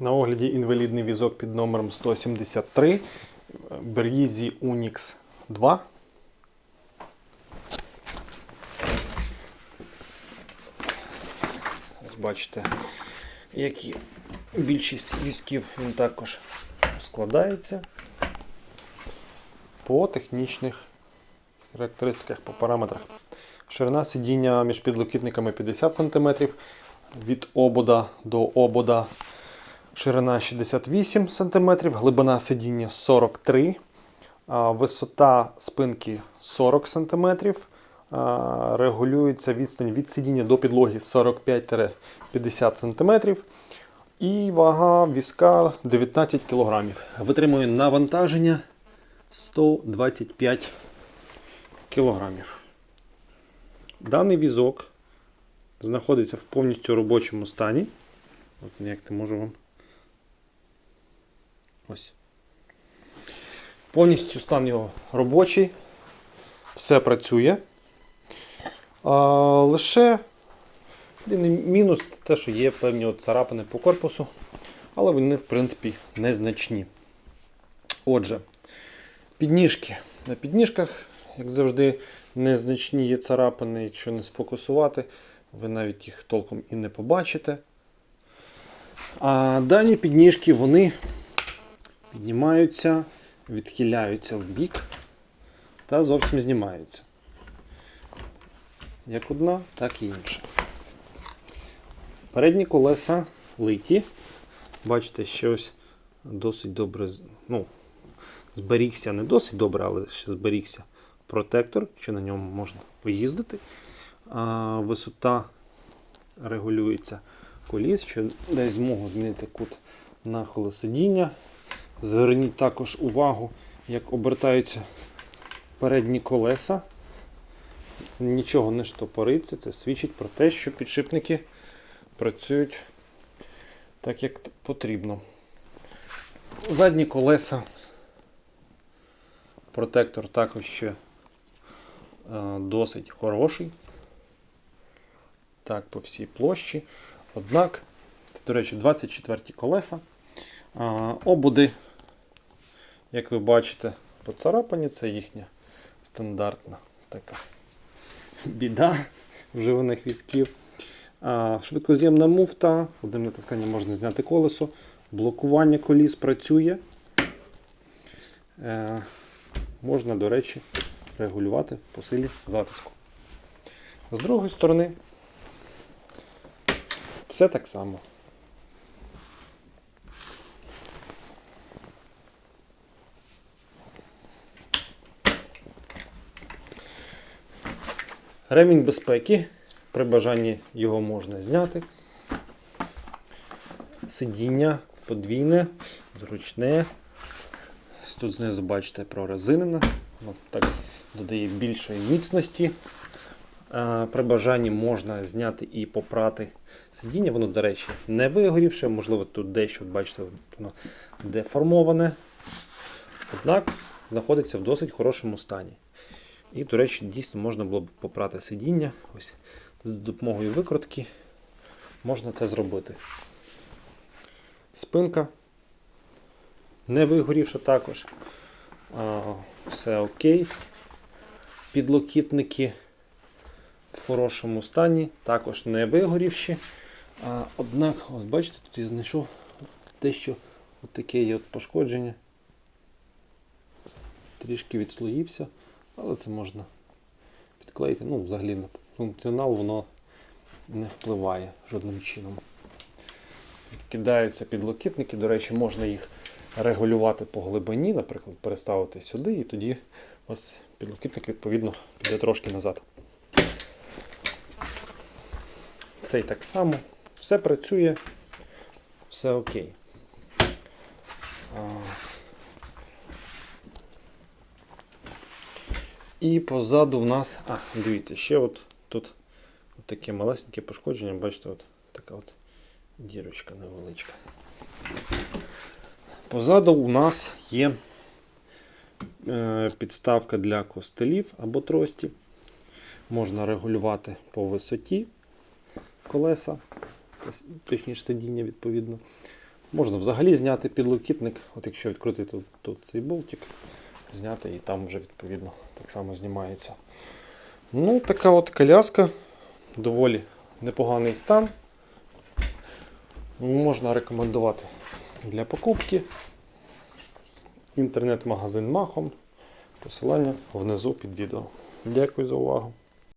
На огляді інвалідний візок під номером 173 Берізі Unix 2. Ось бачите, як і більшість візків він також складається по технічних характеристиках, по параметрах. Ширина сидіння між підлокітниками 50 см, від обода до обода ширина 68 см, глибина сидіння 43 а, висота спинки 40 см, регулюється відстань від сидіння до підлоги 45-50 см. І вага візка 19 кг. Витримує навантаження 125 кг. Даний візок знаходиться в повністю робочому стані. От як ти можу вам. Ось. Повністю стан його робочий. Все працює. А, лише мінус те, що є певні царапини по корпусу, але вони, в принципі, незначні. Отже, підніжки. На підніжках, як завжди, незначні є царапини, якщо не сфокусувати, ви навіть їх толком і не побачите. А дані підніжки вони піднімаються, відхиляються в бік та зовсім знімаються. Як одна, так і інша. Передні колеса литі. Бачите, що ось досить добре ну, зберігся, не досить добре, але ще зберігся протектор, що на ньому можна поїздити. А, висота регулюється коліс, що дає змогу змінити кут нахилу сидіння. Зверніть також увагу, як обертаються передні колеса. Нічого не штопориться, це свідчить про те, що підшипники працюють так, як потрібно. Задні колеса. Протектор також ще е, досить хороший. Так, по всій площі. Однак, це, до речі, 24 колеса. Обуди, як ви бачите, поцарапані, це їхня стандартна така біда вживаних візків. Швидкоз'ємна муфта, одним натисканням можна зняти колесо. Блокування коліс працює. Е, можна, до речі, регулювати по силі затиску. З другої сторони, все так само. Ремінь безпеки. При бажанні його можна зняти. Сидіння подвійне, зручне. Тут знизу бачите прорезинене. Воно так додає більшої міцності. При бажанні можна зняти і попрати сидіння. Воно, до речі, не вигорівше, можливо, тут дещо, бачите, воно деформоване. Однак знаходиться в досить хорошому стані. І, до речі, дійсно можна було б попрати сидіння. Ось з допомогою викрутки можна це зробити. Спинка не вигорівша також. А, все окей. Підлокітники в хорошому стані, також не вигорівші. А, однак, ось бачите, тут я знайшов дещо от таке є от пошкодження. Трішки відслоївся, але це можна підклеїти. Ну, взагалі на функціонал воно не впливає жодним чином. Відкидаються підлокітники, до речі, можна їх регулювати по глибині, наприклад, переставити сюди, і тоді у вас підлокітник відповідно піде трошки назад. Цей так само. Все працює, все окей. І позаду в нас. А, дивіться, ще от тут от таке малесеньке пошкодження, бачите, от така от дірочка невеличка. Позаду у нас є е, підставка для костелів або трості. Можна регулювати по висоті колеса, точніше сидіння відповідно. Можна взагалі зняти підлокітник, от якщо відкрутити тут, тут цей болтик, зняти і там вже відповідно так само знімається. Ну, така от коляска, доволі непоганий стан. Можна рекомендувати для покупки. Інтернет-магазин Махом. Посилання внизу під відео. Дякую за увагу.